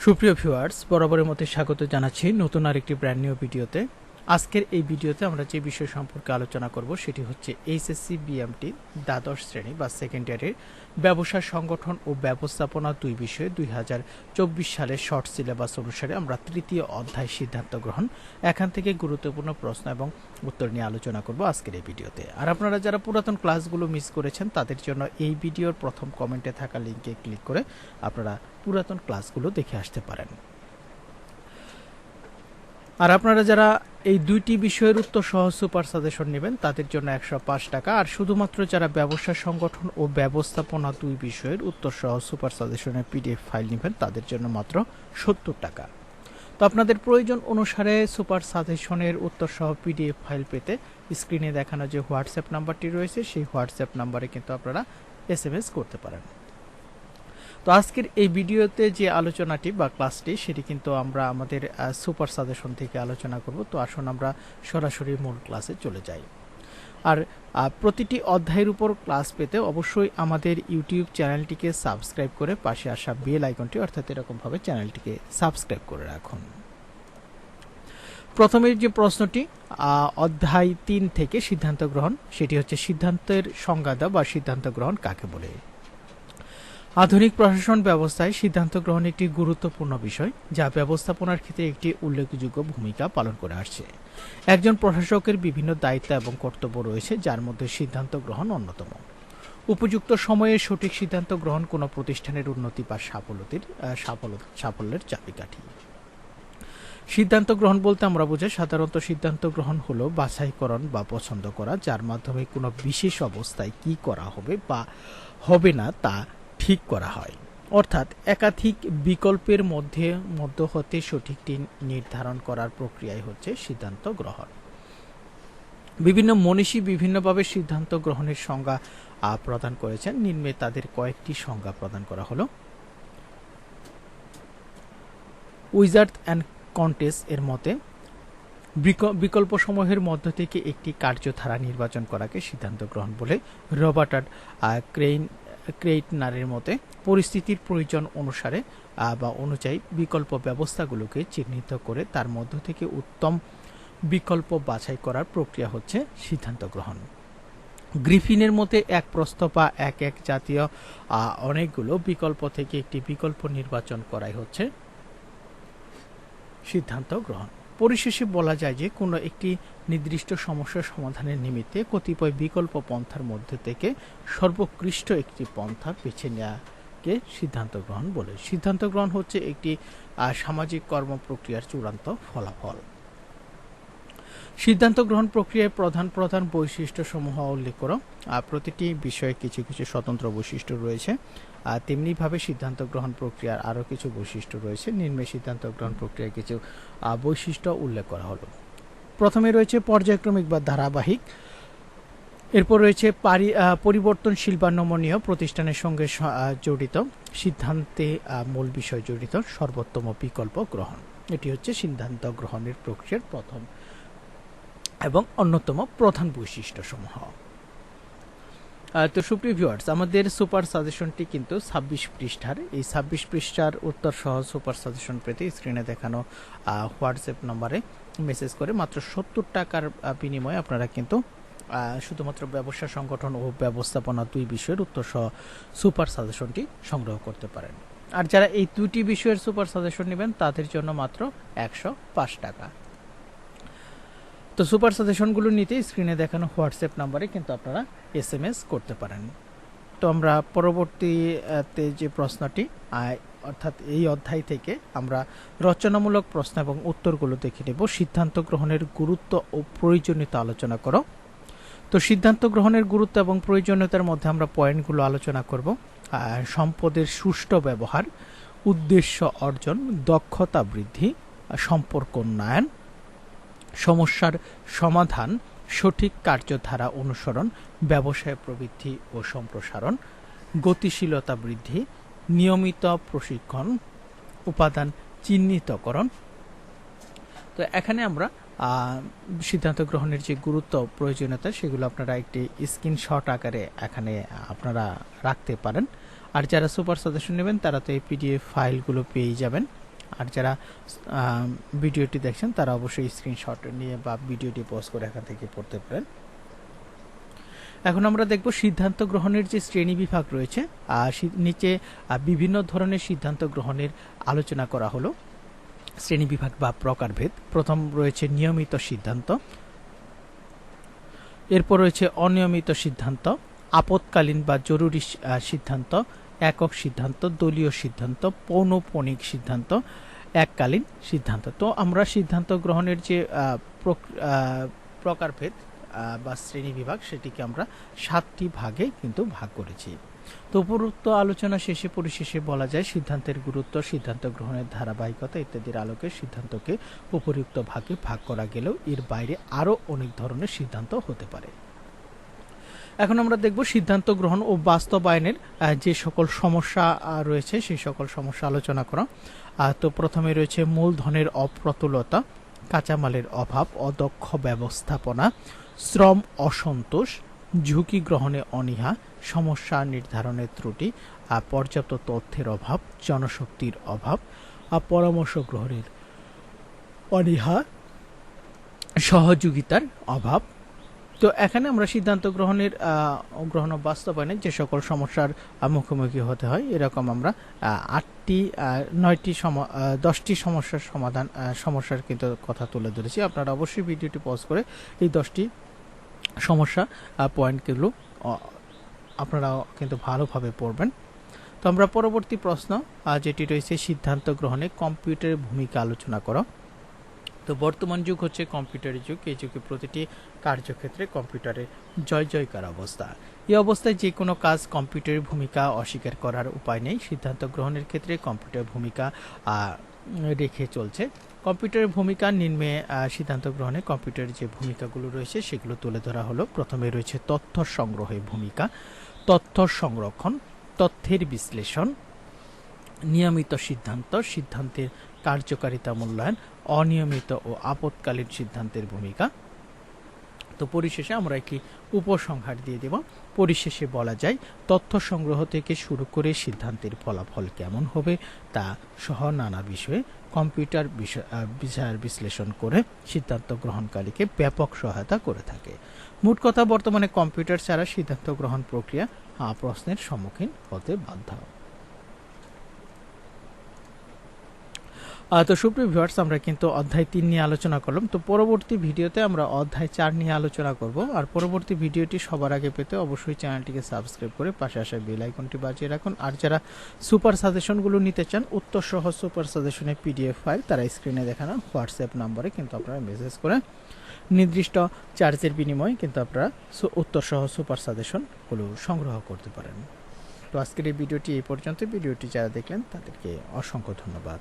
সুপ্রিয় ভিউয়ার্স বরাবরের মতো স্বাগত জানাচ্ছি নতুন আরেকটি ব্র্যান্ড নিউ ভিডিওতে আজকের এই ভিডিওতে আমরা যে বিষয় সম্পর্কে আলোচনা করব সেটি হচ্ছে এইচএসসি বিএমটি দ্বাদশ শ্রেণি বা সেকেন্ড ইয়ারের ব্যবসা সংগঠন ও ব্যবস্থাপনা দুই বিষয়ে দুই হাজার চব্বিশ সালের শর্ট সিলেবাস অনুসারে আমরা তৃতীয় অধ্যায় সিদ্ধান্ত গ্রহণ, এখান থেকে গুরুত্বপূর্ণ প্রশ্ন এবং উত্তর নিয়ে আলোচনা করব আজকের এই ভিডিওতে। আর আপনারা যারা পুরাতন ক্লাসগুলো মিস করেছেন, তাদের জন্য এই ভিডিওর প্রথম কমেন্টে থাকা লিঙ্কে ক্লিক করে আপনারা পুরাতন ক্লাসগুলো দেখে আসতে পারেন। আর আপনারা যারা এই দুইটি বিষয়ের উত্তর সহ সুপার সাজেশন নেবেন, তাদের জন্য একশো পাঁচ টাকা। আর শুধুমাত্র যারা ব্যবসা সংগঠন ও ব্যবস্থাপনা দুই বিষয়ের উত্তর সহ সুপার সাজেশনের পিডিএফ ফাইল নেবেন, তাদের জন্য মাত্র সত্তর টাকা। তো আপনাদের প্রয়োজন অনুসারে সুপার সাজেশনের উত্তর সহ পিডিএফ ফাইল পেতে স্ক্রিনে দেখানো যে হোয়াটসঅ্যাপ নাম্বারটি রয়েছে, সেই হোয়াটসঅ্যাপ নাম্বারে কিন্তু আপনারা এস করতে পারেন। তো আজকের এই ভিডিওতে যে আলোচনাটি বা ক্লাসটি, সেটি কিন্তু আমরা আমাদের সুপার সাজেশন থেকে আলোচনা করব। তো আসুন আমরা সরাসরি মূল ক্লাসে চলে যাই। আর প্রতিটি অধ্যায়ের উপর ক্লাস পেতে অবশ্যই আমাদের ইউটিউব চ্যানেলটিকে সাবস্ক্রাইব করে পাশে আসা বেল আইকনটি, অর্থাৎ এরকমভাবে চ্যানেলটিকে সাবস্ক্রাইব করে রাখুন। প্রথমের যে প্রশ্নটি অধ্যায় তিন থেকে সিদ্ধান্ত গ্রহণ, সেটি হচ্ছে সিদ্ধান্তের সংজ্ঞা বা সিদ্ধান্ত গ্রহণ কাকে বলে? আধুনিক প্রশাসন ব্যবস্থায় সিদ্ধান্ত গ্রহণ একটি গুরুত্বপূর্ণ বিষয়, যা ব্যবস্থাপনার ক্ষেত্রে একটি উল্লেখযোগ্য ভূমিকা পালন করে আসছে। একজন প্রশাসকের বিভিন্ন দায়িত্ব এবং কর্তব্য রয়েছে, যার মধ্যে সিদ্ধান্ত গ্রহণ অন্যতম। উপযুক্ত সময়ে সঠিক সিদ্ধান্ত গ্রহণ কোনো প্রতিষ্ঠানের উন্নতি বা সাফল্যতির সাফল্যের চাবিকাঠি সিদ্ধান্ত গ্রহণ বলতে আমরা বুঝাই, সাধারণত সিদ্ধান্ত গ্রহণ হলো বাছাইকরণ বা পছন্দ করা যার মাধ্যমে কোনো বিশেষ অবস্থায় কি করা হবে বা হবে না তা ঠিক করা হয়। অর্থাৎ একাধিক বিকল্পের মধ্যে মধ্য হতে সঠিকটি নির্ধারণ করার প্রক্রিয়াই হচ্ছে সিদ্ধান্ত গ্রহণ। বিভিন্ন মনীষী বিভিন্নভাবে সিদ্ধান্ত গ্রহণের সংজ্ঞা প্রদান করেছেন। নিম্নে তাদের কয়েকটি সংজ্ঞা প্রদান করা হলো। উইজার্ড অ্যান্ড কন্টেস এর মতে, বিক- বিকল্পসমূহের মধ্য থেকে একটি কার্যধারা নির্বাচন করাকে সিদ্ধান্ত গ্রহণ বলে রবার্টার ক্রেইন ক্রেইটনারের মতে, পরিস্থিতির প্রয়োজন অনুসারে বা অনুযায়ী বিকল্প ব্যবস্থাগুলোকে চিহ্নিত করে তার মধ্য থেকে উত্তম বিকল্প বাছাই করার প্রক্রিয়া হচ্ছে সিদ্ধান্ত গ্রহণ। গ্রিফিনের মতে, এক প্রস্থ বা এক এক জাতীয় অনেকগুলো বিকল্প থেকে একটি বিকল্প নির্বাচন করাই হচ্ছে সিদ্ধান্ত গ্রহণ। পরিশেষে বলা যায় যে, কোনো একটি নির্দিষ্ট সমস্যা সমাধানের নিমিত্তে কতিপয় বিকল্প পন্থার মধ্যে থেকে সর্বোৎকৃষ্ট একটি পন্থা বেছে নেওয়াকে সিদ্ধান্ত গ্রহণ বলে। সিদ্ধান্ত গ্রহণ হচ্ছে একটি সামাজিক কর্ম প্রক্রিয়ার চূড়ান্ত ফলাফল। সিদ্ধান্ত গ্রহণ প্রক্রিয়ায় প্রধান প্রধান বৈশিষ্ট্য সমূহ উল্লেখ করো। আর প্রতিটি বিষয়ে কিছু কিছু স্বতন্ত্র বৈশিষ্ট্য রয়েছে। আর তেমনিভাবে সিদ্ধান্ত গ্রহণ প্রক্রিয়ার আরও কিছু বৈশিষ্ট্য রয়েছে। নিম্নে সিদ্ধান্ত গ্রহণ প্রক্রিয়ায় কিছু বৈশিষ্ট্য উল্লেখ করা হলো। প্রথমে রয়েছে পর্যায়ক্রমিক বা ধারাবাহিক। এরপর রয়েছে পরিবর্তনশীল বা নমনীয় প্রতিষ্ঠানের সঙ্গে জড়িত। সিদ্ধান্তে মূল বিষয় জড়িত। সর্বোত্তম বিকল্প গ্রহণ। এটি হচ্ছে সিদ্ধান্ত গ্রহণের প্রক্রিয়ার প্রথম এবং অন্যতম প্রধান বৈশিষ্ট্য সমূহ তো সুপ্রিয় ভিউয়ার্স আমাদের সুপার সাজেশনটি কিন্তু ছাব্বিশ পৃষ্ঠার। এই ছাব্বিশ পৃষ্ঠার উত্তর সহ সুপার সাজেশন পেতে স্ক্রিনে দেখানো হোয়াটসঅ্যাপ নম্বরে মেসেজ করে মাত্র সত্তর টাকার বিনিময়ে আপনারা কিন্তু শুধুমাত্র ব্যবসা সংগঠন ও ব্যবস্থাপনা দুই বিষয়ের উত্তর সহ সুপার সাজেশনটি সংগ্রহ করতে পারেন। আর যারা এই দুটি বিষয়ের সুপার সাজেশন নেবেন, তাদের জন্য মাত্র একশো পাঁচ টাকা। তো সুপার সাজেশনগুলো নিতে স্ক্রিনে দেখানো হোয়াটসঅ্যাপ নাম্বারে কিন্তু আপনারা এস এম এস করতে পারেন। তো আমরা পরবর্তীতে যে প্রশ্নটি অর্থাৎ এই অধ্যায় থেকে আমরা রচনামূলক প্রশ্ন এবং উত্তরগুলো দেখে নেব। সিদ্ধান্ত গ্রহণের গুরুত্ব ও প্রয়োজনীয়তা আলোচনা করো। তো সিদ্ধান্ত গ্রহণের গুরুত্ব এবং প্রয়োজনীয়তার মধ্যে আমরা পয়েন্টগুলো আলোচনা করব। সম্পদের সুষ্ঠু ব্যবহার, উদ্দেশ্য অর্জন, দক্ষতা বৃদ্ধি, সম্পর্ক উন্নয়ন সমস্যার সমাধান, সঠিক কার্যধারা অনুসরণ, ব্যবসায় প্রবৃদ্ধি ও সম্প্রসারণ, গতিশীলতা বৃদ্ধি, নিয়মিত প্রশিক্ষণ, উপাদান চিহ্নিতকরণ। তো এখানে আমরা সিদ্ধান্ত গ্রহণের যে গুরুত্ব প্রয়োজনীয়তা, সেগুলো আপনারা একটি স্ক্রিনশট আকারে এখানে আপনারা রাখতে পারেন। আর যারা সুপার সাজেশন নেবেন, তারা তো এই পিডিএফ ফাইলগুলো পেয়ে যাবেন। আর যারা ভিডিওটি দেখছেন, তারা অবশ্যই স্ক্রিনশট নিয়ে বা ভিডিওটি পোস্ট করে এখান থেকে পড়তে পারেন। এখন আমরা দেখব সিদ্ধান্ত গ্রহণের যে শ্রেণি বিভাগ রয়েছে নিচে বিভিন্ন ধরনের সিদ্ধান্ত গ্রহণের আলোচনা করা হলো। শ্রেণি বিভাগ বা প্রকারভেদ। প্রথম রয়েছে নিয়মিত সিদ্ধান্ত। এরপর রয়েছে অনিয়মিত সিদ্ধান্ত, আপৎকালীন বা জরুরি সিদ্ধান্ত একক সিদ্ধান্ত, দলীয় সিদ্ধান্ত, পৌনপণিক সিদ্ধান্ত, এককালীন সিদ্ধান্ত। তো আমরা সিদ্ধান্ত গ্রহণের যে প্রক- প্রকারভেদ বা শ্রেণি বিভাগ, সেটিকে আমরা সাতটি ভাগে কিন্তু ভাগ করেছি। তো উপরোক্ত আলোচনা শেষে, পরিশেষে বলা যায়, সিদ্ধান্তের গুরুত্ব, সিদ্ধান্ত গ্রহণের ধারাবাহিকতা ইত্যাদির আলোকে সিদ্ধান্তকে উপযুক্ত ভাগে ভাগ করা গেলেও এর বাইরে আরও অনেক ধরনের সিদ্ধান্ত হতে পারে। এখন আমরা দেখব সিদ্ধান্ত গ্রহণ ও বাস্তবায়নের যে সকল সমস্যা রয়েছে, সেই সকল সমস্যা আলোচনা করা। তো প্রথমে রয়েছে মূলধনের অপ্রতুলতা, কাঁচামালের অভাব, অদক্ষ ব্যবস্থাপনা, শ্রম অসন্তোষ, ঝুঁকি গ্রহণে অনীহা, সমস্যা নির্ধারণের ত্রুটি পর্যাপ্ত তথ্যের অভাব, জনশক্তির অভাব পরামর্শ গ্রহণের অনীহা, সহযোগিতার অভাব তো এখানে আমরা সিদ্ধান্ত গ্রহণের গ্রহণ ও বাস্তবায়নের যে সকল সমস্যার মুখোমুখি হতে হয়, এরকম আমরা আটটি নয়টি সম দশটি সমস্যার সমাধান সমস্যার কিন্তু কথা তুলে ধরেছি। আপনারা অবশ্যই ভিডিওটি পজ করে এই দশটি সমস্যা পয়েন্টগুলো আপনারা কিন্তু ভালোভাবে পড়বেন। তো আমরা পরবর্তী প্রশ্ন যেটি রয়েছে সিদ্ধান্ত গ্রহণে কম্পিউটারের ভূমিকা আলোচনা করো। তো বর্তমান যুগ হচ্ছে কম্পিউটারের যুগ। এই যুগে প্রতিটি কার্যক্ষেত্রে কম্পিউটারের জয় জয়কার অবস্থা। এই অবস্থায় যে কোনো কাজ কম্পিউটারের ভূমিকা অস্বীকার করার উপায় নেই। সিদ্ধান্ত গ্রহণের ক্ষেত্রে কম্পিউটার ভূমিকা রেখে চলছে। কম্পিউটারের ভূমিকা নিম্নে সিদ্ধান্ত গ্রহণে কম্পিউটারের যে ভূমিকাগুলো রয়েছে সেগুলো তুলে ধরা হলো। প্রথমে রয়েছে তথ্য সংগ্রহের ভূমিকা, তথ্য সংরক্ষণ, তথ্যের বিশ্লেষণ, নিয়মিত সিদ্ধান্ত, সিদ্ধান্তের কার্যকারিতা মূল্যায়ন অনিয়মিত ও আপৎকালীন সিদ্ধান্তের ভূমিকা। তো পরিশেষে আমরা একটি উপসংহার দিয়ে দেব। পরিশেষে বলা যায় তথ্য সংগ্রহ থেকে শুরু করে সিদ্ধান্তের ফলাফল কেমন হবে তা সহ নানা বিষয়ে কম্পিউটার আহ, বিশ্লেষণ করে সিদ্ধান্ত গ্রহণকারীকে ব্যাপক সহায়তা করে থাকে। মোট কথা বর্তমানে কম্পিউটার ছাড়া সিদ্ধান্ত গ্রহণ প্রক্রিয়া প্রশ্নের সম্মুখীন হতে বাধ্য। তো সুপ্রিয় ভিউয়ার্স আমরা কিন্তু অধ্যায় তিন নিয়ে আলোচনা করলাম। তো পরবর্তী ভিডিওতে আমরা অধ্যায় চার নিয়ে আলোচনা করব। আর পরবর্তী ভিডিওটি সবার আগে পেতে অবশ্যই চ্যানেলটিকে সাবস্ক্রাইব করে পাশে আসা বেল আইকনটি বাজিয়ে রাখুন। আর যারা সুপার সাজেশনগুলো নিতে চান উত্তর সহ সুপার সাজেশনের পিডিএফ ফাইল তারা স্ক্রিনে দেখানো হোয়াটসঅ্যাপ নম্বরে কিন্তু আপনারা মেসেজ করে নির্দিষ্ট চার্জের বিনিময়ে কিন্তু আপনারা উত্তর সহ সুপার সাজেশনগুলো সংগ্রহ করতে পারেন। তো আজকের এই ভিডিওটি এই পর্যন্ত ভিডিওটি যারা দেখলেন, তাদেরকে অসংখ্য ধন্যবাদ।